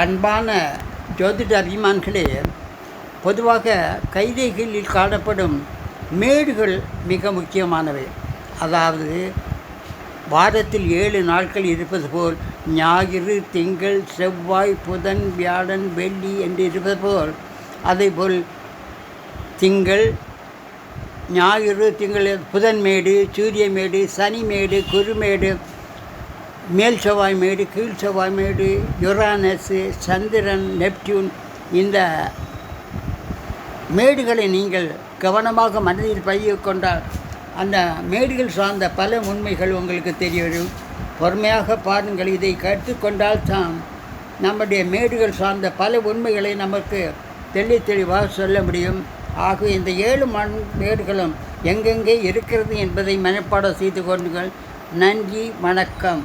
அன்பான ஜோதிட அபிமான்களே பொதுவாக கைதைகளில் காணப்படும் மேடுகள் மிக முக்கியமானவை. அதாவது வாரத்தில் ஏழு நாட்கள் இருப்பது போல் ஞாயிறு திங்கள் செவ்வாய் புதன் வியாழன் வெள்ளி என்று இருப்பது போல் அதேபோல் திங்கள் ஞாயிறு திங்கள் புதன் மேடு சூரிய மேடு சனி மேடு குருமேடு மேல் செவ்வாய் மேடு கீழ் செவ்வாய் மேடு யுரானஸு சந்திரன் நெப்டியூன் இந்த மேடுகளை நீங்கள் கவனமாக மனதில் பதிய கொண்டால் அந்த மேடுகள் சார்ந்த பல உண்மைகள் உங்களுக்கு தெரிய வரும் பொறுமையாக பாருங்கள் இதை கற்றுக்கொண்டால் தான் நம்முடைய மேடுகள் சார்ந்த பல உண்மைகளை நமக்கு தெளி தெளிவாக சொல்ல முடியும். ஆக இந்த ஏழு மண் மேடுகளும் எங்கெங்கே இருக்கிறது என்பதை மனப்பாடம் செய்து கொண்டுங்கள் நன்றி வணக்கம்.